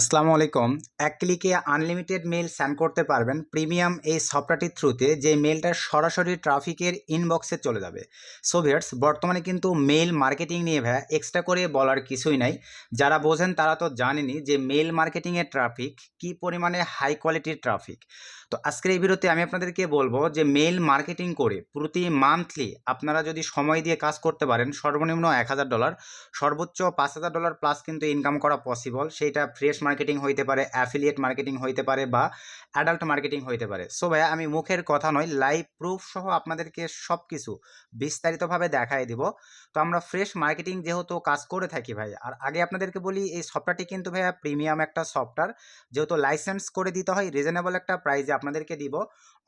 আসসালামু আলাইকুম। এক ক্লিকে আনলিমিটেড মেল সেন্ড করতে পারবেন প্রিমিয়াম এই সফটওয়্যারটির থ্রুতে যে মেলটা সরাসরি ট্রাফিকের ইনবক্সে চলে যাবে। সোভিয়েটস বর্তমানে কিন্তু মেল মার্কেটিং নিয়ে ভাইয়া এক্সট্রা করে বলার কিছুই নাই। যারা বোঝেন তারা তো জানেনি যে মেল মার্কেটিংয়ের ট্রাফিক, কি পরিমাণে হাই কোয়ালিটির ট্রাফিক। তো আজকের এই ভিডিওতে আমি আপনাদেরকে বলব যে মেল মার্কেটিং করে প্রতি মান্থলি আপনারা যদি সময় দিয়ে কাজ করতে পারেন, সর্বনিম্ন এক হাজার ডলার সর্বোচ্চ পাঁচ হাজার ডলার প্লাস কিন্তু ইনকাম করা পসিবল সেইটা ফ্রেশ মার্কেটিং হইতে পারে অ্যাফিলিয়েট মার্কেটিং হইতে পারে বা অ্যাডাল্ট মার্কেটিং হইতে পারে। সো ভাইয়া, আমি মুখের কথা নয় লাইভ প্রুফ সহ আপনাদেরকে সব কিছু বিস্তারিতভাবে দেখাই দিব। তো আমরা ফ্রেশ মার্কেটিং যেহেতু কাজ করে থাকি ভাই, আর আগে আপনাদেরকে বলি, এই সফটওয়্যারটি কিন্তু ভাইয়া প্রিমিয়াম একটা সফটওয়্যার যেহেতু লাইসেন্স করে দিতে হয় রিজনেবল একটা প্রাইজে আপনাদেরকে দিব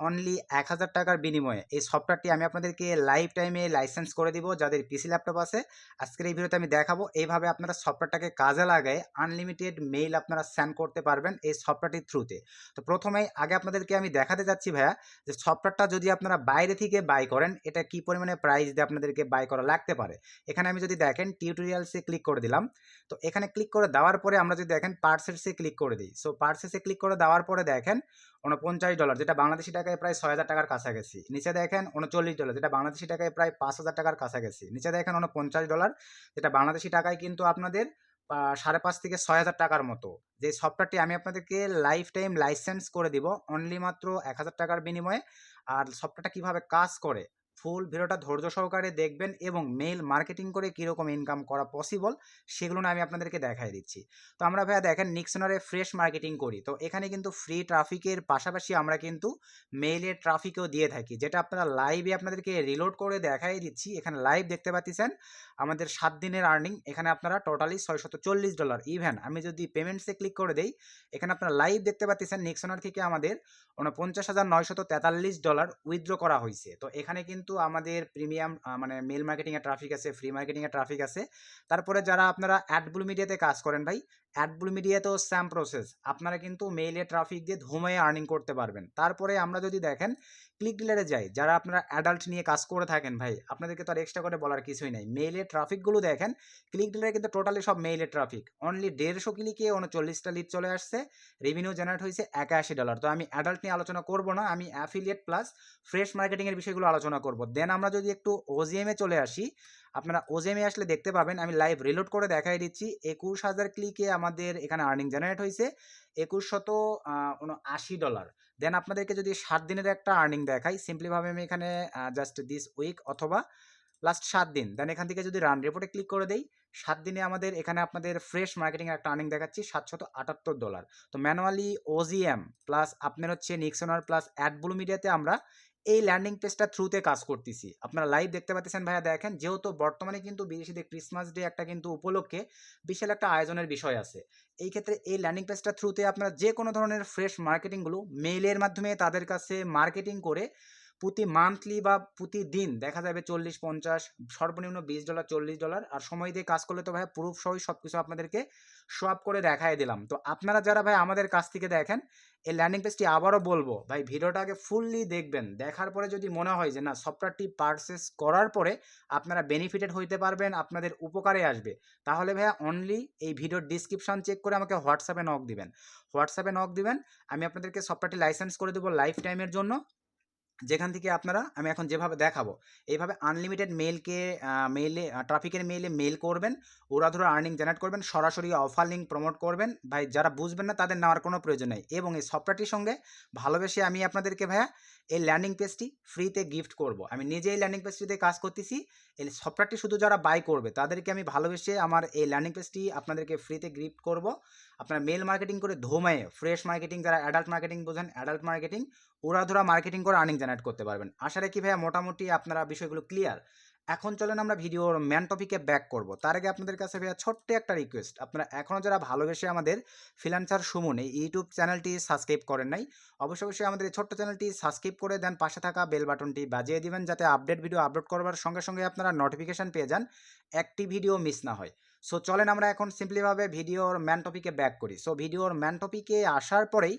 অনলি এক হাজার টাকার বিনিময়ে। এই সফটওয়্যারটি আমি আপনাদেরকে লাইফ টাইমে লাইসেন্স করে দিব, যাদের পিসি ল্যাপটপ আছে। আজকের এই ভিডিওতে আমি দেখাবো এইভাবে আপনারা সফটওয়্যারটাকে কাজে লাগায় আনলিমিটেড মেইল আপনারা সেন্ড করতে পারবেন এই সফটওয়্যারটির থ্রুতে তো প্রথমেই আগে আপনাদেরকে আমি দেখাতে যাচ্ছি ভাইয়া, যে সফটওয়্যারটা যদি আপনারা বাইরে থেকে বাই করেন, এটা কি পরিমাণে প্রাইস দিয়ে আপনাদেরকে বাই করা লাগতে পারে? এখানে আমি যদি দেখেন টিউটোরিয়ালসে ক্লিক করে দিলাম। তো এখানে ক্লিক করে দেওয়ার পরে আমরা যদি দেখেন পার্সেসে ক্লিক করে দিই। সো পার্সেসে ক্লিক করে দেওয়ার পরে দেখেন উনপঞ্চাশ ডলার, যেটা বাংলাদেশি টাকায় প্রায় ছয় হাজার টাকার কাছাকাছি। নিচে দেখেন উনচল্লিশ ডলার, যেটা বাংলাদেশি টাকায় প্রায় পাঁচ হাজার টাকার কাছাকাছি। নিচে দেখেন উনপঞ্চাশ ডলার, যেটা বাংলাদেশি টাকায় কিন্তু আপনাদের সাড়ে পাঁচ থেকে ছয় হাজার টাকার মতো। যে সফটওয়্যারটি আমি আপনাদেরকে লাইফ টাইম লাইসেন্স করে দিব, অনলি মাত্র এক হাজার টাকার বিনিময়ে। আর সফটওয়্যারটা কীভাবে কাজ করে ফুল ভিডিওটা ধৈর্য সহকারে দেখবেন এবং মেইল মার্কেটিং করে কীরকম ইনকাম করা পসিবল সেগুলো না আমি আপনাদেরকে দেখাই দিচ্ছি। তো আমরা ভাইয়া দেখেন নিক্সনারে ফ্রেশ মার্কেটিং করি। তো এখানে কিন্তু ফ্রি ট্রাফিকের পাশাপাশি আমরা কিন্তু মেইলের ট্রাফিকও দিয়ে থাকি। যেটা আপনারা লাইভে আপনাদেরকে রিলোড করে দেখাই দিচ্ছি। এখানে লাইভ দেখতে পাচ্ছেন আমাদের সাত দিনের আর্নিং এখানে আপনারা টোটালি ছয়শত চল্লিশ ডলার ইভেন আমি যদি পেমেন্টসে ক্লিক করে দেই, এখানে আপনারা লাইভ দেখতে পাচ্ছেন নিক্সনার থেকে আমাদের উনপঞ্চাশ হাজার নয়শত তেতাল্লিশ ডলার উইথড্র করা হয়েছে তো এখানে কিন্তু আমাদের প্রিমিয়াম মানে মেল মার্কেটিংয়ের ট্রাফিক আছে ফ্রি মার্কেটিংয়ের ট্রাফিক আছে। তারপরে যারা আপনারা অ্যাডবুল মিডিয়াতে কাজ করেন ভাই অ্যাডবুল মিডিয়াতেও স্যাম প্রসেস আপনারা কিন্তু মেইলে ট্রাফিক দিয়ে ধুমে আর্নিং করতে পারবেন। তারপরে আমরা যদি দেখেন ক্লিক ডিলারে যাই। যারা আপনারা অ্যাডাল্ট নিয়ে কাজ করে থাকেন ভাই, আপনাদেরকে তো আর এক্সট্রা করে বলার কিছুই নাই। মেইলের ট্রাফিকগুলো দেখেন ক্লিক ডিলারে কিন্তু টোটালি সব মেইলের ট্রাফিক অনলি দেড়শো ক্লিকে উনচল্লিশটা লিড চলে আসছে। রেভিনিউ জেনারেট হয়েছে একাশি ডলার তো আমি অ্যাডাল্ট নিয়ে আলোচনা করব না, আমি অ্যাফিলিয়েট প্লাস ফ্রেশ মার্কেটিংয়ের বিষয়গুলো আলোচনা করব। দেন আমরা যদি একটু ওজিএমে চলে আসি আপনারা ওজেমে আসলে দেখতে পাবেন। আমি লাইভ রিলোড করে দেখাই দিচ্ছি। একুশ হাজার ক্লিকে আমাদের এখানে আর্নিং জেনারেট হয়েছে একুশ শত আশি ডলার দেন আপনাদেরকে যদি সাত দিনের একটা আর্নিং দেখাই সিম্পলিভাবে আমি এখানে জাস্ট দিস উইক অথবা লাস্ট সাত দিন। দেন এখান থেকে যদি রান রিপোর্টে ক্লিক করে দেই, সাত দিনে আমাদের এখানে আপনাদের ফ্রেশ মার্কেটিং একটা আর্নিং দেখাচ্ছি, সাতশত আটাত্তর ডলার তো ম্যানুয়ালি ওজিএম প্লাস আপনার হচ্ছে নিক্সোনার প্লাস অ্যাডব্লু মিডিয়াতে আমরা এই ল্যান্ডিং পেজটা থ্রুতে কাজ করতেছি। আপনারা লাইভ দেখতে পাচ্ছেন ভাইয়া, দেখেন যেহেতু বর্তমানে কিন্তু বিদেশিদের ক্রিসমাস ডে একটা কিন্তু উপলক্ষে বিশাল একটা আয়োজনের বিষয় আছে। এই ক্ষেত্রে এই ল্যান্ডিং পেজটা থ্রুতে আপনারা যে কোনো ধরনের ফ্রেশ মার্কেটিংগুলো মেইলের মাধ্যমে তাদের কাছে মার্কেটিং করে প্রতি মান্থলি বা প্রতিদিন দেখা যাবে চল্লিশ, পঞ্চাশ, সর্বনিম্ন বিশ ডলার চল্লিশ ডলার আর সময় দিয়ে কাজ করলে তো ভাই প্রুফ সহই সব কিছু আপনাদেরকে সোয়াপ করে দেখাই দিলাম। তো আপনারা যারা ভাই আমাদের কাছ থেকে দেখেন, এই ল্যান্ডিং পেজটি আবারও বলব, ভাই ভিডিওটা আগে ফুললি দেখবেন। দেখার পরে যদি মনে হয় যে না সফটওয়্যারটি পারচেস করার পরে আপনারা বেনিফিটেড হইতে পারবেন, আপনাদের উপকারে আসবে, তাহলে ভাইয়া অনলি এই ভিডিওর ডিসক্রিপশন চেক করে আমাকে হোয়াটসঅ্যাপে নক দিবেন। হোয়াটসঅ্যাপে নক দিবেন, আমি আপনাদেরকে সফটওয়্যারটি লাইসেন্স করে দেবো লাইফ টাইমের জন্য। যেখান থেকে আপনারা, আমি এখন যেভাবে দেখাবো, এইভাবে আনলিমিটেড মেলকে মেইলে ট্রাফিকের মেইলে মেল করবেন, ওরা ধরে আর্নিং জেনারেট করবেন, সরাসরি অফার লিঙ্ক প্রমোট করবেন, ভাই যারা বুঝবেন না তাদের নেওয়ার কোনো প্রয়োজন নেই এবং এই সফটওয়্যারটির সঙ্গে ভালোবেসে আমি আপনাদেরকে ভাইয়া এই ল্যান্ডিং পেজটি ফ্রিতে গিফট করব। আমি নিজে এই ল্যান্ডিং পেজটিতে কাজ করতেছি, এই সফটওয়্যারটি শুধু যারা বাই করবে, তাদেরকে আমি ভালোবেসে আমার এই ল্যান্ডিং পেজটি আপনাদেরকে ফ্রিতে গিফট করব। আপনারা মেল মার্কেটিং করে ধোমায়ে ফ্রেশ মার্কেটিং যারা অ্যাডাল্ট মার্কেটিং বোঝেন অ্যাডাল্ট মার্কেটিং ওরা ধরা মার্কেটিং করে আর্নিং জেনারেট করতে পারবেন। আশা রাখি ভাইয়া মোটামুটি আপনারা বিষয়গুলো ক্লিয়ার এখন চলেন আমরা ভিডিওর ম্যান টপিকে ব্যাক করব। তার আগে আপনাদের কাছে ভাইয়া ছোট্ট একটা রিকোয়েস্ট আপনারা এখনও যারা ভালোবেসে আমাদের ফিলান্সার সুমন ইউটিউব চ্যানেলটি সাবস্ক্রাইব করেন নাই, অবশ্যই অবশ্যই আমাদের এই ছোট্ট চ্যানেলটি সাবস্ক্রাইব করে দেন, পাশে থাকা বেল বাটনটি বাজিয়ে দিবেন, যাতে আপডেট ভিডিও আপলোড করবার সঙ্গে সঙ্গে আপনারা নোটিফিকেশান পেয়ে যান, একটি ভিডিও মিস না হয়। সো চলেন আমরা এখন সিম্পলিভাবে ভিডিওর ম্যান টপিকে ব্যাক করি। সো ভিডিওর ম্যান টপিকে আসার পরেই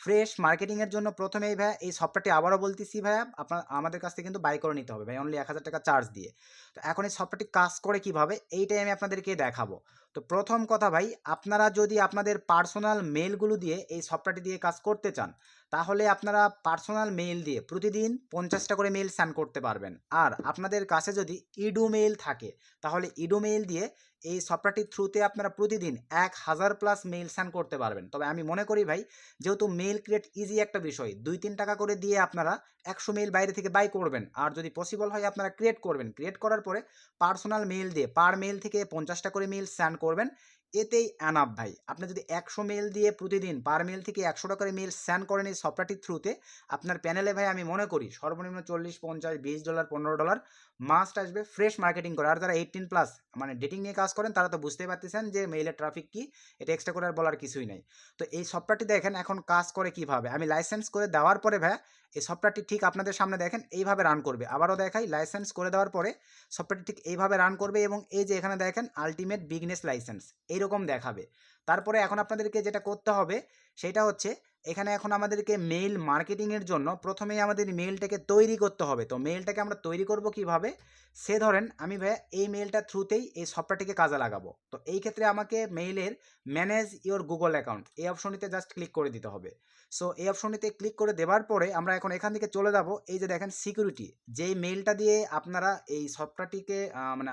ফ্রেশ মার্কেটিংয়ের জন্য প্রথমেই ভাইয়া এই সফটওয়্যারটি আবারও বলতেছি ভাইয়া আপনার, আমাদের কাছ থেকে কিন্তু বাই করে নিতে হবে ভাই অনলি এক হাজার টাকা চার্জ দিয়ে। তো এখন এই সফটওয়্যারটি কাজ করে কীভাবে এইটাই আমি আপনাদেরকে দেখাবো। তো প্রথম কথা ভাই, আপনারা যদি আপনাদের পার্সোনাল মেলগুলো দিয়ে এই সফটওয়্যারটি দিয়ে কাজ করতে চান, তাহলে আপনারা পার্সোনাল মেইল দিয়ে প্রতিদিন পঞ্চাশটা করে মেইল সেন্ড করতে পারবেন। আর আপনাদের কাছে যদি ইডু মেইল থাকে, তাহলে ইডু মেইল দিয়ে এই সফটওয়্যারটির থ্রুতে আপনারা প্রতিদিন এক হাজার প্লাস মেইল সেন্ড করতে পারবেন। তবে আমি মনে করি ভাই, যেহেতু মেইল ক্রিয়েট ইজি একটা বিষয়, দুই তিন টাকা করে দিয়ে আপনারা একশো মেইল বাইরে থেকে বাই করবেন। আর যদি পসিবল হয় আপনারা ক্রিয়েট করবেন। ক্রিয়েট করার পরে পার্সোনাল মেইল দিয়ে পার মেইল থেকে পঞ্চাশটা করে মেইল সেন্ড করবেন। এতেই অ্যানাপ ভাই। আপনি যদি একশো মেল দিয়ে প্রতিদিন পার মেল থেকে একশো টাকার মেল স্যান্ড করেন এই সফটওয়্যারটির থ্রুতে আপনার প্যানেলে ভাই আমি মনে করি সর্বনিম্ন চল্লিশ, পঞ্চাশ, বিশ ডলার পনেরো ডলার মাস্ট আসবে ফ্রেশ মার্কেটিং করে। আর যারা এইটিন প্লাস মানে ডেটিং নিয়ে কাজ করেন তারা তো বুঝতেই পারতেছেন যে মেইলের ট্রাফিক কি, এটা এক্সট্রা করে আর বলার কিছুই নাই। তো এই সফটওয়্যারটি দেখেন এখন কাজ করে কীভাবে? আমি লাইসেন্স করে দেওয়ার পরে ভাই এই সফটওয়্যারটি ঠিক আপনাদের সামনে দেখেন, এইভাবে রান করবে। আবারও দেখাই লাইসেন্স করে দেওয়ার পরে সফটওয়্যারটি ঠিক এইভাবে রান করবে এবং এই যে এখানে দেখেন আলটিমেট বিগনেস লাইসেন্স এইরকম দেখাবে। তারপরে এখন আপনাদেরকে যেটা করতে হবে, সেটা হচ্ছে এখানে এখন আমাদেরকে মেইল মার্কেটিংয়ের জন্য প্রথমেই আমাদের মেইলটাকে তৈরি করতে হবে। তো মেইলটাকে আমরা তৈরি করব কীভাবে? সে ধরেন আমি ভাইয়া এই মেইলটা থ্রুতেই এই সফটওয়্যারটিকে কাজে লাগাবো। তো এই ক্ষেত্রে আমাকে মেইলের ম্যানেজ ইওর গুগল অ্যাকাউন্ট এই অপশনটিতে জাস্ট ক্লিক করে দিতে হবে। সো এই অপশনটিতে ক্লিক করে দেওয়ার পরে আমরা এখন এখান থেকে চলে যাব। এই যে দেখেন সিকিউরিটি যেই মেইলটা দিয়ে আপনারা এই সফটওয়্যারটিকে মানে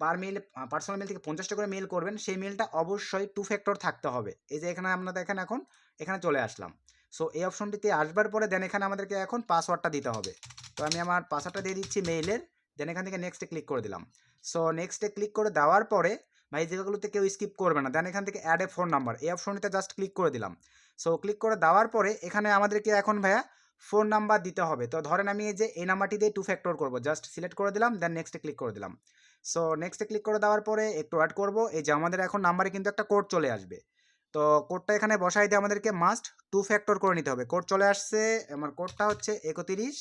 পার মেল পার্সোনাল মেল থেকে পঞ্চাশটা করে মেল করবেন, সেই মেলটা অবশ্যই টু ফ্যাক্টর থাকতে হবে। এই যে এখানে আমরা দেখেন এখন, এখানে চলে আসলাম। সো এই অপশনটিতে আসবার পরে দেন এখানে আমাদেরকে এখন পাসওয়ার্ডটা দিতে হবে। তো আমি আমার পাসওয়ার্ডটা দিয়ে দিচ্ছি মেইলের দেন এখান থেকে নেক্সটে ক্লিক করে দিলাম। সো নেক্সটে ক্লিক করে দেওয়ার পরে, ভাই জায়গাগুলোতে কেউ স্কিপ করবে না। দেন এখান থেকে অ্যাড এ ফোন নাম্বার এই অপশনটিতে জাস্ট ক্লিক করে দিলাম। সো ক্লিক করে দেওয়ার পরে এখানে আমাদেরকে এখন ভাইয়া ফোন নাম্বার দিতে হবে। তো ধরেন আমি এই যে এই নাম্বারটি দিয়ে টু ফ্যাক্টর করব। জাস্ট সিলেক্ট করে দিলাম দেন নেক্সটে ক্লিক করে দিলাম। সো নেক্সটে ক্লিক করে দেওয়ার পরে একটু অ্যাড করব। এই যে আমাদের এখন নাম্বারে কিন্তু একটা কোড চলে আসবে। তো কোডটা এখানে বসাই দিয়ে আমাদেরকে মাস্ট টু ফ্যাক্টর করে নিতে হবে। কোড চলে আসছে, আমার কোডটা হচ্ছে একত্রিশ।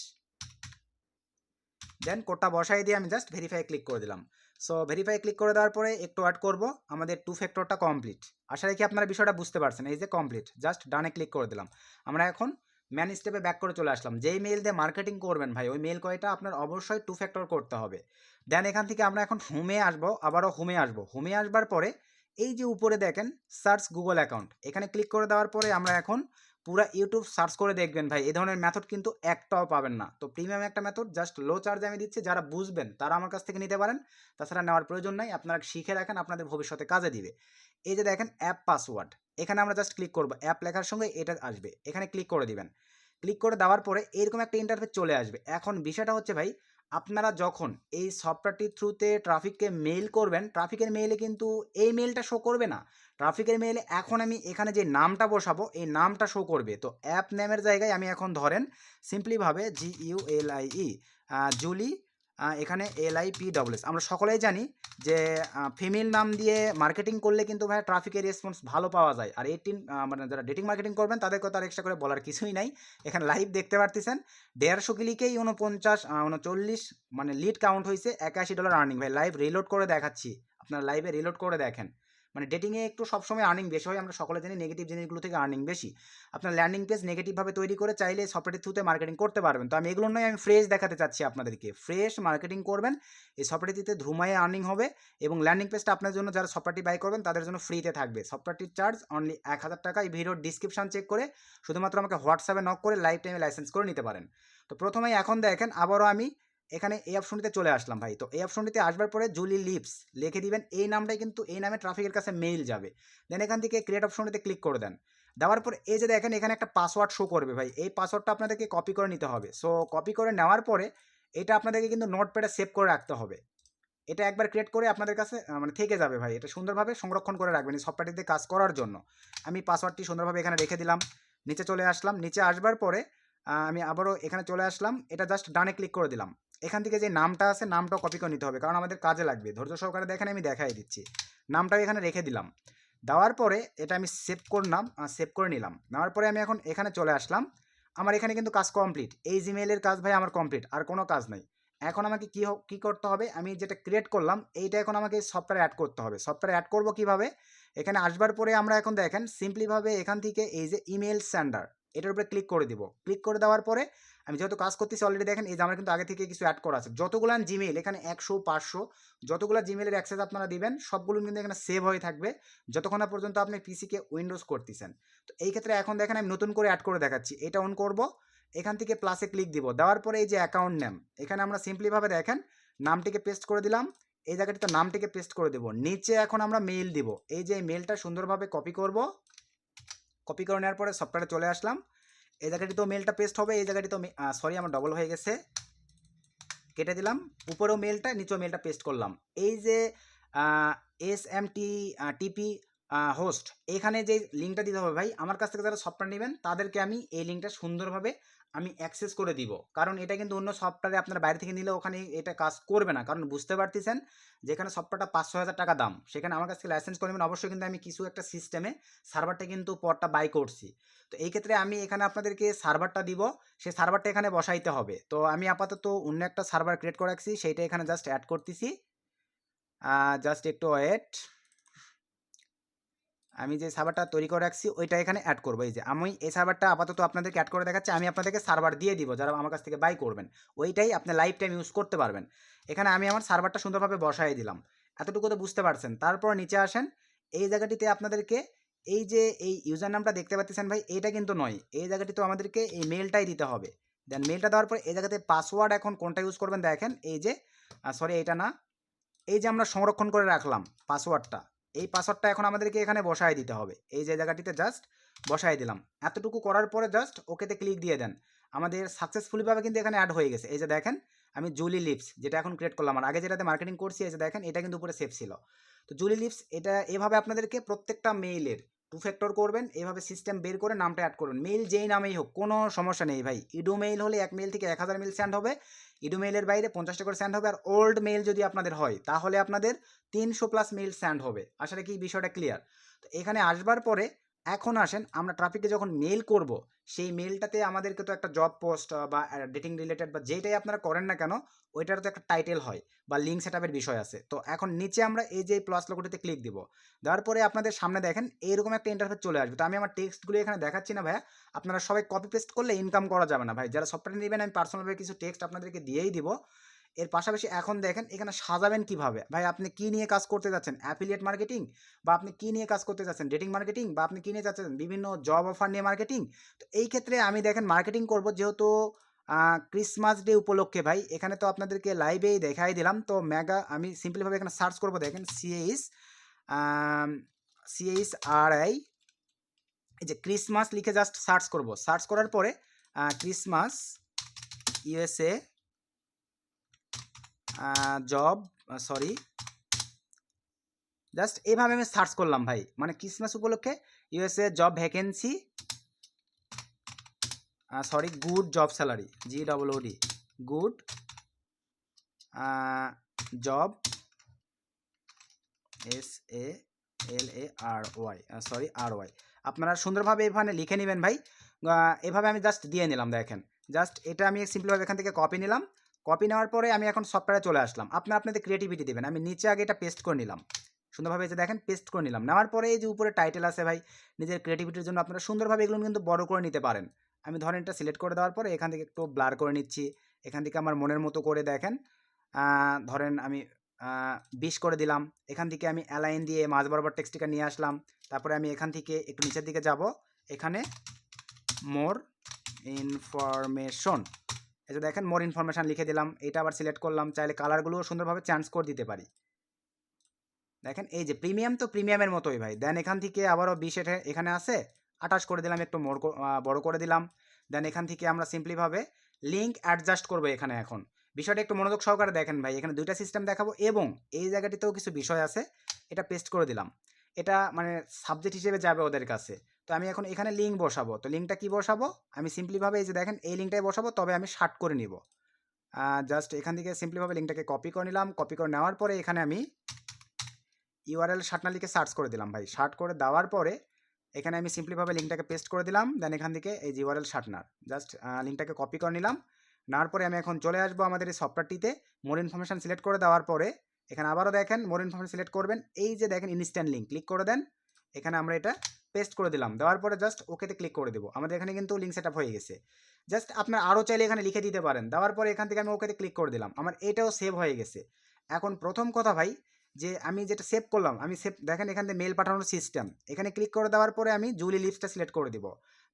দেন কোডটা বসাই দিয়ে আমি জাস্ট ভেরিফাই ক্লিক করে দিলাম। সো ভেরিফাই ক্লিক করে দেওয়ার পরে একটু অ্যাড করব। আমাদের টু ফ্যাক্টরটা কমপ্লিট আশা রাখি আপনারা বিষয়টা বুঝতে পারছেন। এই যে কমপ্লিট জাস্ট ডানে ক্লিক করে দিলাম। আমরা এখন ম্যান স্টেপে ব্যাক করে চলে আসলাম। যেই মেল দিয়ে মার্কেটিং করবেন ভাই, ওই মেল কয়টা আপনার অবশ্যই টু ফ্যাক্টর করতে হবে। দেন এখান থেকে আমরা এখন হোমে আসব, আবারও হোমে আসব। হোমে আসবার পরে এই যে উপরে দেখেন সার্চ গুগল অ্যাকাউন্ট এখানে ক্লিক করে দেওয়ার পরে আমরা এখন পুরা ইউটিউব সার্চ করে দেখবেন ভাই। এই ধরনের মেথড কিন্তু একটাও পাবেন না। তো প্রিমিয়াম একটা মেথড জাস্ট লো চার্জে আমি দিচ্ছি। যারা বুঝবেন, তারা আমার কাছ থেকে নিতে পারেন। তাছাড়া নেওয়ার প্রয়োজন নাই। আপনারা শিখে রাখেন, আপনাদের ভবিষ্যতে কাজে দিবে। এই যে দেখেন অ্যাপ পাসওয়ার্ড এখানে আমরা জাস্ট ক্লিক করব। অ্যাপ লেখার সঙ্গে এটা আসবে। এখানে ক্লিক করে দিবেন। ক্লিক করে দেওয়ার পরে এরকম একটা ইন্টারফেস চলে আসবে। এখন বিষয়টা হচ্ছে ভাই, আপনারা যখন এই সফটওয়্যারটির থ্রুতে ট্রাফিককে মেইল করবেন ট্রাফিকের মেইলে কিন্তু এই মেইলটা শো করবে না। ট্রাফিকের মেইলে এখন আমি এখানে যে নামটা বসাবো, এই নামটা শো করবে। তো অ্যাপ নেমের জায়গায় আমি এখন ধরেন সিম্পলিভাবে G U L I E Julie এখানে এল আই পি ডবলএস আমরা সকলেই জানি যে ফিমেল নাম দিয়ে মার্কেটিং করলে কিন্তু ভাই ট্রাফিকের রেসপন্স ভালো পাওয়া যায়। আর এইটিন মানে যারা ডেটিং মার্কেটিং করবেন তাদের কথা এক্সট্রা করে বলার কিছুই নাই। এখানে লাইভ দেখতে পারতেছেন, দেড়শো ক্লিকেই উনপঞ্চাশ উনচল্লিশ মানে লিড কাউন্ট হয়েছে একাশি ডলার আর্নিং ভাই লাইভ রিলোড করে দেখাচ্ছি। আপনার লাইভে রিলোড করে দেখেন। মানে ডেটিংয়ে একটু সবসময় আর্নিং বেশি হয়। আমরা সকলে জানি নেগেটিভ জিনিসগুলো থেকে আর্নিং বেশি। আপনার ল্যান্ডিং পেজ নেগেটিভভাবে তৈরি করে চাইলে সফটওয়্যারের থ্রুতে মার্কেটিং করতে পারবেন। তো আমি এগুলো নয় আমি ফ্রেশ দেখাতে চাচ্ছি আপনাদেরকে। ফ্রেশ মার্কেটিং করবেন। এই সফটওয়্যারটিতে ধুমায়ে আর্নিং হবে এবং ল্যান্ডিং পেজটা আপনার জন্য যারা সফটওয়্যারটি বাই করবেন, তাদের জন্য ফ্রিতে থাকবে। সফটওয়্যারটির চার্জ অনলি এক হাজার টাকা। এই ভিডিওর ডিসক্রিপশন চেক করে শুধুমাত্র আমাকে হোয়াটসঅ্যাপে নক করে লাইফ টাইমে লাইসেন্স করে নিতে পারেন। তো প্রথমেই এখন দেখেন, আবারও আমি এখানে এই অপশনটিতে চলে আসলাম ভাই। তো এই অপশনটিতে আসবার পরে জুলি লিপস লিখে দিবেন। এই নামটাই কিন্তু এই নামে ট্রাফিকের কাছে মেইল যাবে। দেন এখান থেকে ক্রিয়েট অপশনটিতে ক্লিক করে দেন। দেওয়ার পর এই যে দেখেন এখানে একটা পাসওয়ার্ড শো করবে ভাই। এই পাসওয়ার্ডটা আপনাদেরকে কপি করে নিতে হবে। সো কপি করে নেওয়ার পরে এটা আপনাদেরকে কিন্তু নোটপ্যাডে সেভ করে রাখতে হবে। এটা একবার ক্রিয়েট করে আপনাদের কাছে মানে থেকে যাবে ভাই। এটা সুন্দরভাবে সংরক্ষণ করে রাখবেন এই সফটওয়্যারটিতে কাজ করার জন্য। আমি পাসওয়ার্ডটি সুন্দরভাবে এখানে রেখে দিলাম। নিচে চলে আসলাম। নিচে আসবার পরে আমি আবারও এখানে চলে আসলাম। এটা জাস্ট ডানে ক্লিক করে দিলাম। এখান থেকে যে নামটা আছে নামটা কপি করে নিতে হবে, কারণ আমাদের কাজে লাগবে। ধৈর্য সহকারে দেখেন, আমি দেখাই দিচ্ছি। নামটাও এখানে রেখে দিলাম। দেওয়ার পরে এটা আমি সেভ করলাম সেভ করে নিলাম। নেওয়ার পরে আমি এখন এখানে চলে আসলাম। আমার এখানে কিন্তু কাজ কমপ্লিট এই জিমেলের কাজ ভাই আমার কমপ্লিট আর কোনো কাজ নাই। এখন আমাকে কী কী করতে হবে? আমি যেটা ক্রিয়েট করলাম, এইটা এখন আমাকে সফটওয়্যার অ্যাড করতে হবে। সফটওয়্যার অ্যাড করব কীভাবে? এখানে আসবার পরে আমরা এখন দেখেন সিম্পলিভাবে এখান থেকে এই যে ইমেল স্যান্ডার এটার উপরে ক্লিক করে দিব। ক্লিক করে দেওয়ার পরে আমি যেহেতু কাজ করতেছি অলরেডি দেখেন, এই যে আমার কিন্তু আগে থেকে কিছু অ্যাড করা আছে। যতগুলো জিমেইল এখানে একশো, পাঁচশো, যতগুলো জিমেইলের অ্যাক্সেস আপনারা দিবেন, সবগুলো কিন্তু এখানে সেভ হয়ে থাকবে। যতক্ষণ না পর্যন্ত আপনি পিসিকে উইন্ডোজ করতেছেন। তো এই ক্ষেত্রে এখন দেখেন আমি নতুন করে অ্যাড করে দেখাচ্ছি। এটা অন করব, এখান থেকে প্লাসে ক্লিক দিব। দেওয়ার পরে এই যে অ্যাকাউন্ট নেম এখানে আমরা সিম্পলিভাবে দেখেন, নামটিকে পেস্ট করে দিলাম। এই জায়গাটিতে নামটিকে পেস্ট করে দেবো। নিচে এখন আমরা মেইল দিব। এই যে মেইলটা সুন্দরভাবে কপি করব। কপি করে নেওয়ার পরে সফটওয়্যারে চলে আসলাম। এই জায়গাটি তো মেলটা পেস্ট হবে, এই জায়গাটি তো সরি আমার ডবল হয়ে গেছে। কেটে দিলাম। উপরেও মেলটা নিচেও মেলটা পেস্ট করলাম। এই যে S M T TP host এখানে যে লিঙ্কটা দিতে হবে ভাই, আমার কাছ থেকে যারা সফটওয়্যার নেবেন, তাদেরকে আমি এই লিঙ্কটা সুন্দরভাবে আমি অ্যাক্সেস করে দিব। কারণ এটা কিন্তু অন্য সফটওয়্যারে আপনার বাইরে থেকে নিলে ওখানে এটা কাজ করবে না। কারণ বুঝতে পারতেছেন যেখানে সফটওয়্যারটা পাঁচশো হাজার টাকা দাম, সেখানে আমার কাছ থেকে লাইসেন্স করে নেবেন। অবশ্যই কিন্তু আমি কিছু একটা সিস্টেমে সার্ভারটা কিন্তু পরটা বাই করছি। তো এই ক্ষেত্রে আমি এখানে আপনাদেরকে সার্ভারটা দিব। সেই সার্ভারটা এখানে বসাইতে হবে। তো আমি আপাতত অন্য একটা সার্ভার ক্রিয়েট করে রাখছি। সেইটা এখানে জাস্ট অ্যাড করতেছি। জাস্ট একটু ওয়েট আমি যে সার্ভারটা তৈরি করে রাখছি, ওইটা এখানে অ্যাড করব। এই যে আমি এই সার্ভারটা আপাতত আপনাদেরকে অ্যাড করে দেখাচ্ছি, আমি আপনাদেরকে সার্ভার দিয়ে দিব, যারা আমার কাছ থেকে বাই করবেন। ওইটাই আপনি লাইফ টাইম ইউজ করতে পারবেন। এখানে আমি আমার সার্ভারটা সুন্দরভাবে বসাই দিলাম। এতটুকু তো বুঝতে পারছেন। তারপর নিচে আসেন। এই জায়গাটিতে আপনাদেরকে এই যে এই ইউজার নামটা দেখতে পাচ্ছেন ভাই, এইটা কিন্তু নয়। এই জায়গাটি তো আমাদেরকে এই মেলটাই দিতে হবে। দেন মেলটা দেওয়ার পর এই জায়গাতে পাসওয়ার্ড এখন কোনটা ইউজ করবেন দেখেন। এই যে সরি এইটা না। এই যে আমরা সংরক্ষণ করে রাখলাম পাসওয়ার্ডটা এই পাসওয়ার্ডটা এখন আমাদেরকে এখানে বসায় দিতে হবে। এই যে জায়গাটিতে জাস্ট বসায় দিলাম। এতটুকু করার পরে জাস্ট ওকেতে ক্লিক দিয়ে দেন। আমাদের সাকসেসফুলিভাবে কিন্তু এখানে অ্যাড হয়ে গেছে। এই যে দেখেন, আমি জুলি লিপস যেটা এখন ক্রিয়েট করলাম। আর আগে যেটাতে মার্কেটিং করছি, এই যে দেখেন, এটা কিন্তু উপরে সেফ ছিল। তো জুলি লিপস এটা এভাবে আপনাদেরকে প্রত্যেকটা মেইলের টু ফ্যাক্টর করবেন, এভাবে সিস্টেম বের করে নামটা অ্যাড করবেন মেইল যেই নামেই হোক, কোনো সমস্যা নেই ভাই। ইডো মেইল হলে এক মেইল থেকে এক হাজার মেইল স্যান্ড হবে। ইডো মেইলের বাইরে পঞ্চাশটা করে স্যান্ড হবে। আর ওল্ড মেইল যদি আপনাদের হয়, তাহলে আপনাদের তিনশো প্লাস মেইল স্যান্ড হবে। আসলে কি বিষয়টা ক্লিয়ার তো এখানে আসবার পরে এখন আসেন, আমরা ট্রাফিকে যখন মেল করব, সেই মেলটাতে আমাদেরকে তো একটা জব পোস্ট বা ডেটিং রিলেটেড বা যেটাই আপনারা করেন না কেন ওইটার তো একটা টাইটেল হয় বা লিঙ্ক সেটআপের বিষয় আছে। তো এখন নিচে আমরা এই যে প্লাস লোকটিতে ক্লিক দিব, দেওয়ার পরে আপনাদের সামনে দেখেন এইরকম একটা ইন্টারফেস চলে আসবে। তো আমি আমার টেক্সটগুলো এখানে দেখাচ্ছি না ভাইয়া, আপনারা সবাই কপি পেস্ট করলে ইনকাম করা যাবে না। ভাই, যারা সফটওয়্যার নেবেন, আমি পার্সোনালভাবে কিছু টেক্সট আপনাদেরকে দিয়েই দিব। এর পাশাপাশি এখন দেখেন এখানে সাজাবেন কীভাবে? ভাই, আপনি কি নিয়ে কাজ করতে যাচ্ছেন? অ্যাফিলিয়েট মার্কেটিং বা আপনি কি নিয়ে কাজ করতে যাচ্ছেন? ডেটিং মার্কেটিং বা আপনি কি নিয়ে যাচ্ছেন? বিভিন্ন জব অফার নিয়ে মার্কেটিং তো এই ক্ষেত্রে আমি দেখেন মার্কেটিং করব যেহেতু ক্রিসমাস ডে উপলক্ষে ভাই, এখানে তো আপনাদেরকে লাইভেই দেখাই দিলাম। তো মেগা আমি সিম্পলিভাবে এখানে সার্চ করব দেখেন সিএইস সিএইস আর আই এই যে ক্রিসমাস লিখে জাস্ট সার্চ করব। সার্চ করার পরে Christmas USA job sorry just এইভাবে আমি সার্চ করলাম ভাই। মানে ক্রিসমাস উপলক্ষে USA job vacancy sorry good job salary G double OD good job S A L A R Y sorry R Y আপনারা সুন্দরভাবে এখানে লিখে নেবেন ভাই। এভাবে আমি জাস্ট দিয়ে নিলাম, দেখেন। জাস্ট এটা আমি সিম্পলভাবে এখান থেকে কপি নিলাম। কপি নেওয়ার পরে আমি এখন সফটওয়্যারে চলে আসলাম। আপনার আপনাদের ক্রিয়েটিভিটি দেবেন। আমি নিচে আগে এটা পেস্ট করে নিলাম। সুন্দরভাবে যে দেখেন পেস্ট করে নিলাম। নেওয়ার পরে এই যে উপরে টাইটেল আছে ভাই, নিজের ক্রিয়েটিভিটির জন্য আপনারা সুন্দরভাবে এগুলো কিন্তু বড় করে নিতে পারেন। আমি ধরেন এটা সিলেক্ট করে দেওয়ার পরে এখান থেকে একটু ব্লার করে নিচ্ছি। এখান থেকে আমার মনের মতো করে দেখেন ধরেন আমি বিশ করে দিলাম। এখান থেকে আমি অ্যালাইন দিয়ে মাঝ বরাবর টেক্সটিকা নিয়ে আসলাম। তারপরে আমি এখান থেকে একটু নিচের দিকে যাব। এখানে মোর ইনফরমেশন এই যে দেখেন মোর ইনফরমেশান লিখে দিলাম। এটা আবার সিলেক্ট করলাম, চাইলে কালারগুলোও সুন্দরভাবে চেঞ্জ করে দিতে পারি। দেখেন, এই যে প্রিমিয়াম তো প্রিমিয়ামের মতোই ভাই। দেন এখান থেকে আবারও বিশ এখানে আছে, আঠাশ করে দিলাম, একটু মোর বড় করে দিলাম। দেন এখান থেকে আমরা সিম্পলিভাবে লিঙ্ক অ্যাডজাস্ট করব এখানে এখন। বিষয়টা একটু মনোযোগ সহকারে দেখেন ভাই। এখানে দুইটা সিস্টেম দেখাবো এবং এই জায়গাটিতেও কিছু বিষয় আছে, এটা পেস্ট করে দিলাম। এটা মানে সাবজেক্ট হিসেবে যাবে ওদের কাছে। তো আমি এখন এখানে লিঙ্ক বসাবো। তো লিঙ্কটা কি বসাবো? আমি সিম্পলিভাবে এই যে দেখেন, এই লিঙ্কটাই বসাবো, তবে আমি শার্ট করে নিব। জাস্ট এখান থেকে সিম্পলিভাবে লিঙ্কটাকে কপি করে নিলাম। কপি করে নেওয়ার পরে এখানে আমি ইউআরএল শার্টনা লিখে সার্চ করে দিলাম ভাই। শার্ট করে দেওয়ার পরে এখানে আমি সিম্পলিভাবে লিঙ্কটাকে পেস্ট করে দিলাম। দেন এখান থেকে এই যে ইউআরএল শার্টনার জাস্ট লিঙ্কটাকে কপি করে নিলাম। নেওয়ার পরে আমি এখন চলে আসব আমাদের এই সফটওয়্যারটিতে মোর ইনফরমেশান সিলেক্ট করে দেওয়ার পরে এখানে আবারও দেখেন মোর ইনফরমেশন সিলেক্ট করবেন। এই যে দেখেন ইনস্ট্যান্ট লিঙ্ক ক্লিক করে দেন। এখানে আমরা এটা পেস্ট করে দিলাম। দেওয়ার পরে জাস্ট ওকেতে ক্লিক করে দেবো। আমাদের এখানে কিন্তু লিঙ্ক সেট হয়ে গেছে। জাস্ট আপনার আরও চাইলে এখানে লিখে দিতে পারেন। দেওয়ার পরে এখান থেকে আমি ওকেতে ক্লিক করে দিলাম। আমার এটাও সেভ হয়ে গেছে। এখন প্রথম কথা ভাই, যে আমি যেটা সেভ করলাম, আমি সেভ দেখেন এখান থেকে মেল পাঠানোর সিস্টেম এখানে ক্লিক করে দেওয়ার পরে আমি জুলি লিপসটা সিলেক্ট করে দিব।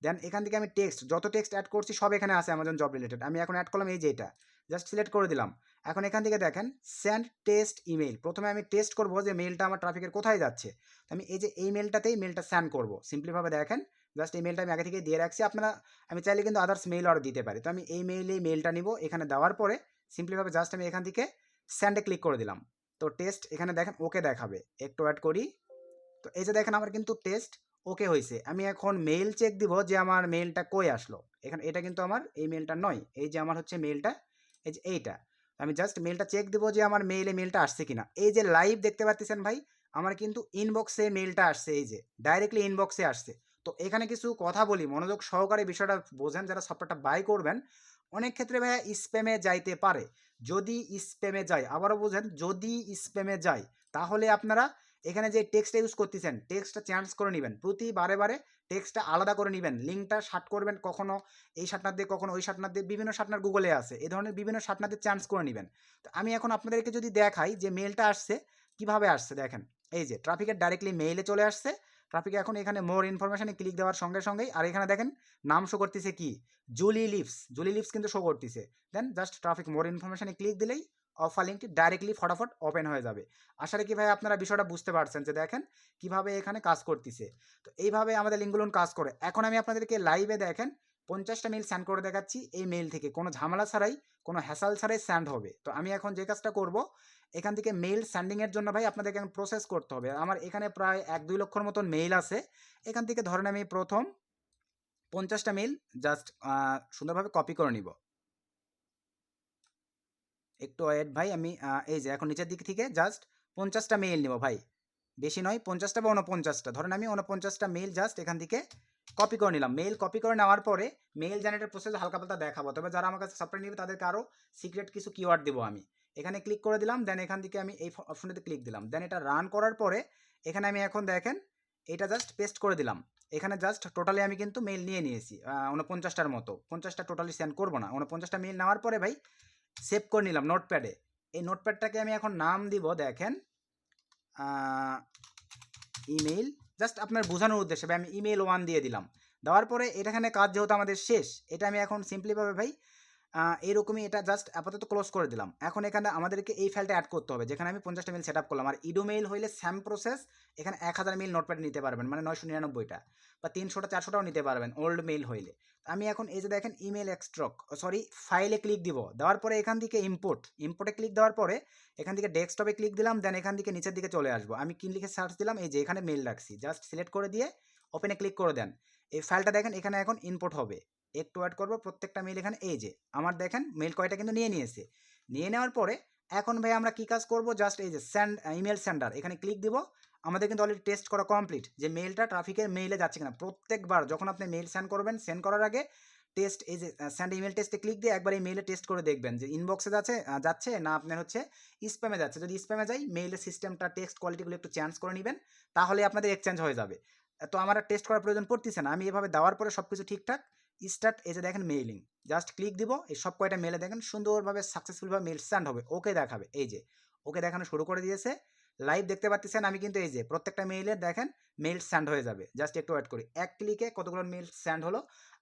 দেন এখান থেকে আমি টেক্সট যত টেক্সট অ্যাড করছি সব এখানে আছে আমাজন জব রিলেটেড আমি এখন অ্যাড করলাম এই যে এটা। জাস্ট সিলেক্ট করে দিলাম। এখন এখান থেকে দেখেন সেন্ড টেস্ট ইমেল প্রথমে আমি টেস্ট করব যে মেলটা আমার ট্রাফিকের কোথায় যাচ্ছে। তো আমি এই যে এই মেলটাতেই মেলটা সেন্ড করব। সিম্পলিভাবে দেখেন জাস্ট এই মেলটা আমি আগে থেকে দিয়ে রাখছি। আপনারা, আমি চাইলে কিন্তু আদার্স মেল অর্ডার দিতে পারি। তো আমি এই মেইলে মেলটা নিব এখানে দেওয়ার পরে সিম্পলিভাবে জাস্ট আমি এখান থেকে স্যান্ডে ক্লিক করে দিলাম। তো টেস্ট এখানে দেখেন ওকে দেখাবে। একটু অ্যাড করি। তো এই যে দেখেন, আমার কিন্তু টেস্ট ওকে হয়েছে আমি এখন মেল চেক দিব যে আমার মেলটা কই আসলো। এখানে, এটা কিন্তু আমার এই মেলটা নয়। এই যে আমার হচ্ছে মেলটা এই যে এইটা। আমি জাস্ট মেলটা চেক দেবো যে আমার মেইলে মেলটা আসছে কিনা। এই যে লাইভ দেখতে পাচ্ছেন ভাই, আমার কিন্তু ইনবক্সে মেলটা আসছে, এই যে ডাইরেক্টলি ইনবক্সে আসছে। তো এখানে কিছু কথা বলি, মনোযোগ সহকারে বিষয়টা বোঝেন, যারা সফটওয়্যারটা বাই করবেন, অনেক ক্ষেত্রে ভাইয়া স্প্যামে যাইতে পারে। যদি স্প্যামে যায়, আবারও বোঝেন, যদি স্প্যামে যায়, তাহলে আপনারা এখানে যে টেক্সটটা ইউজ করতেছেন টেক্সটটা চেঞ্জ করে নেবেন। প্রতি বারে বারে টেক্সটটা আলাদা করে নেবেন। লিঙ্কটা শার্ট করবেন কখনো, এই শার্টনার দিয়ে কখনো, ওই শার্টনার দিয়ে বিভিন্ন শার্টনার গুগলে আছে। এই ধরনের বিভিন্ন শার্টনার দিয়ে চেঞ্জ করে নেবেন। তো আমি এখন আপনাদেরকে যদি দেখাই যে মেলটা আসছে, কীভাবে আসছে দেখেন। এই যে ট্রাফিকের ডাইরেক্টলি মেইলে চলে আসছে। ট্রাফিক এখন এখানে মোর ইনফরমেশনে ক্লিক দেওয়ার সঙ্গে সঙ্গেই, আর এখানে দেখেন, নাম শো করতেছে কি? জুলি লিপস জুলি লিপস কিন্তু শো করতেছে। দেন জাস্ট ট্রাফিক মোর ইনফরমেশনে ক্লিক দিলেই অফার লিঙ্কটি ডাইরেক্টলি ফটাফট ওপেন হয়ে যাবে। আশা রাখি ভাই আপনারা বিষয়টা বুঝতে পারছেন যে দেখেন কীভাবে এখানে কাজ করতেছে। তো এইভাবে আমাদের লিঙ্কগুলো কাজ করে। এখন আমি আপনাদেরকে লাইভে দেখেন পঞ্চাশটা মেল স্যান্ড করে দেখাচ্ছি এই মেল থেকে। কোনো ঝামেলা ছাড়াই, কোনো হ্যাসাল ছাড়াই স্যান্ড হবে। তো আমি এখন যে কাজটা করব, এখান থেকে মেল স্যান্ডিংয়ের জন্য ভাই আপনাদেরকে এখন প্রসেস করতে হবে। আমার এখানে প্রায় এক দুই লক্ষর মতন মেইল আছে। এখান থেকে ধরেন আমি প্রথম পঞ্চাশটা মেল জাস্ট সুন্দরভাবে কপি করে নিব। একটু ওয়েট ভাই, আমি এই যে এখন নিচের দিক থেকে জাস্ট পঞ্চাশটা মেইল নিব ভাই। বেশি নয়, পঞ্চাশটা বা উনপঞ্চাশটা ধরেন আমি উনপঞ্চাশটা মেইল জাস্ট এখান থেকে কপি করে নিলাম। মেইল কপি করে নেওয়ার পরে মেইল জেনারেটের প্রসেস হালকা পাতলা দেখাবো। তবে যারা আমার কাছে সফটওয়্যার নেবে তাদেরকে আরও সিক্রেট কিছু কিওয়ার্ড দেবো আমি। এখানে ক্লিক করে দিলাম দেন এখান থেকে আমি এই অপশনটাতে ক্লিক দিলাম। দেন এটা রান করার পরে এখানে আমি এখন দেখেন, এটা জাস্ট পেস্ট করে দিলাম। এখানে জাস্ট টোটালি আমি কিন্তু মেইল নিয়ে নিয়েছি উনপঞ্চাশটার মতো। পঞ্চাশটা টোটালি সেন্ড করব না। উনপঞ্চাশটা মেইল নেওয়ার পরে ভাই সেভ করে নিলাম নোটপ্যাডে এই নোটপ্যাডটাকে আমি এখন নাম দিব, দেখেন ইমেইল জাস্ট আপনার বোঝানোর উদ্দেশ্যে আমি ইমেইল ওয়ান দিয়ে দিলাম। দেওয়ার পরে, এটাখানে কাজ যেহেতু আমাদের শেষ, এটা আমি এখন সিম্পলিভাবে ভাই এরকমই এটা জাস্ট আপাতত ক্লোজ করে দিলাম। এখন এখানে আমাদেরকে এই ফাইলটা অ্যাড করতে হবে, যেখানে আমি পঞ্চাশটা মেল সেট আপ করলাম। আর ইডো মেইল হইলে স্যাম প্রসেস এখানে এক হাজার মেল নোটপ্যাড নিতে পারবেন মানে নয়শো নিরানব্বইটা। বা তিনশোটা, চারশোটাও নিতে পারবেন ওল্ড মেইল হইলে। আমি এখন এই যে দেখেন ইমেল এক্সট্রক সরি ফাইলে ক্লিক দিব। দেওয়ার পরে এখান থেকে ইম্পোর্ট ইম্পোর্টে ক্লিক দেওয়ার পরে এখান থেকে ডেস্কটপে ক্লিক দিলাম দেন এখান থেকে নিচের দিকে চলে আসব। আমি কি লিখে সার্চ দিলাম? এই যে এখানে মেল রাখছি। জাস্ট সিলেক্ট করে দিয়ে ওপেনে ক্লিক করে দেন। এই ফাইলটা দেখেন, এখানে এখন ইনপুট হবে। একটু অ্যাড করব, প্রত্যেকটা মেল এখানে এই যে, আমার দেখেন মেল কয়টা কিন্তু নিয়ে নিয়েছে। নিয়ে নেওয়ার পরে এখন ভাই আমরা কী কাজ করব? জাস্ট এই যে স্যান্ড ইমেল সেন্ডার এখানে ক্লিক দিব। আমাদের কিন্তু অলরেডি টেস্ট করা কমপ্লিট যে মেলটা ট্রাফিকের মেইলে যাচ্ছে কিনা। প্রত্যেকবার যখন আপনি মেল সেন্ড করবেন সেন্ড করার আগে টেস্ট এই যে স্যান্ড ইমেল টেস্টে ক্লিক দিয়ে একবার এই মেইলে টেস্ট করে দেখবেন যে ইনবক্সে যাচ্ছে যাচ্ছে না আপনার হচ্ছে স্প্যামে যাচ্ছে। যদি স্প্যামে যায় মেইলের সিস্টেমটা টেক্সট কোয়ালিটিগুলো একটু চেঞ্জ করে নেবেন, তাহলে আপনাদের এক্সচেঞ্জ হয়ে যাবে। তো আমার টেস্ট করার প্রয়োজন পড়তেছে না। আমি এভাবে দেওয়ার পরে সব কিছু ঠিকঠাক। স্টার্ট এই দেখেন মেইলিং জাস্ট ক্লিক দিব, এই সব কয়টা মেলে দেখেন সুন্দরভাবে সাকসেসফুলভাবে মেল স্যান্ড হবে। ওকে দেখাবে। এই যে ওকে দেখানো শুরু করে দিয়েছে। লাইভ দেখতে পাচ্ছেন আমি কিন্তু এই যে, প্রত্যেকটা মেইলের দেখেন মেল স্যান্ড হয়ে যাবে। জাস্ট একটু ওয়েট করি। এক ক্লিকে কতগুলো মেল স্যান্ড হলো?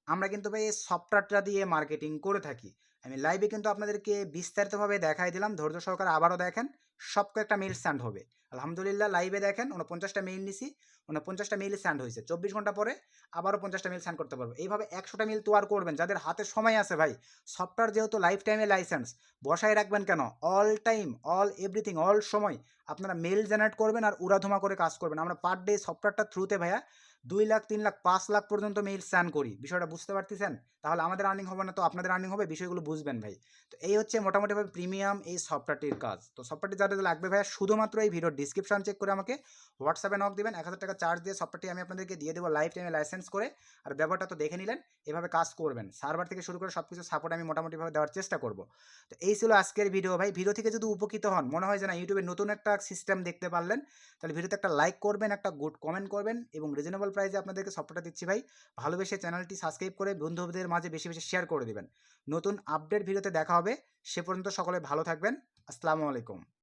আমরা কিন্তু ভাই এই সফটওয়্যারটা দিয়ে মার্কেটিং করে থাকি। আমি লাইভে কিন্তু আপনাদেরকে বিস্তারিতভাবে দেখাই দিলাম। ধৈর্য সহকারে আবারও দেখেন, সব কয়েকটা মেল স্যান্ড হবে। আলহামদুলিল্লাহ লাইভে দেখেন উনপঞ্চাশটা মেইল নিছি উনপঞ্চাশটা মেইল স্যান্ড হয়েছে। চব্বিশ ঘণ্টা পরে আবারও পঞ্চাশটা মেইল স্যান্ড করতে পারব। এইভাবে একশোটা মেইল আর করবেন, যাদের হাতে সময় আছে ভাই সফটওয়্যার যেহেতু লাইফ টাইমে লাইসেন্স বসায় রাখবেন কেন? All time all everything all সময় আপনারা মেইল জেনারেট করবেন আর উড়াধুমা করে কাজ করবেন। আমরা পার ডে সফটওয়্যারটা থ্রুতে ভাইয়া দুই লাখ, তিন লাখ, পাঁচ লাখ পর্যন্ত মেইল স্যান করি। বিষয়টা বুঝতে পারতেছেন? তাহলে আমাদের আর্নিং হবে না তো আপনাদের আর্নিং হবে? বিষয়গুলো বুঝবেন ভাই। তো এই হচ্ছে মোটামুটিভাবে প্রিমিয়াম এই সফটওয়্যারটির কাজ। তো সফটওয়্যারটি যাদের লাগবে ভাইয়া, শুধুমাত্র এই ভিডিওর ডিসক্রিপশন চেক করে আমাকে হোয়াটসঅ্যাপে নক দিবেন। এক হাজার টাকা চার্জ দিয়ে সফটওয়্যারটি আমি আপনাদেরকে দিয়ে দেবো লাইফ টাইমে লাইসেন্স করে। আর ব্যাপারটা তো দেখে নিলেন, এভাবে কাজ করবেন। সার্ভার থেকে শুরু করে সব কিছু সাপোর্ট আমি মোটামুটিভাবে দেওয়ার চেষ্টা করব। তো এই ছিল আজকের ভিডিও ভাই। ভিডিও থেকে যদি উপকৃত হন, মনে হয় যে না ইউটিউবে নতুন একটা সিস্টেম দেখতে পারলেন, তাহলে ভিডিওতে একটা লাইক করবেন, একটা গুড কমেন্ট করবেন এবং রিজনেবল রিজনেবল প্রাইসে আপনাদেরকে সফটটা দিচ্ছি ভাই। ভালোবেসে চ্যানেলটি সাবস্ক্রাইব করে বন্ধুদের মাঝে বেশি বেশি শেয়ার করে দেবেন। নতুন আপডেট ভিডিওতে দেখা হবে। সে পর্যন্ত সকলে ভালো থাকবেন। আসসালামু আলাইকুম।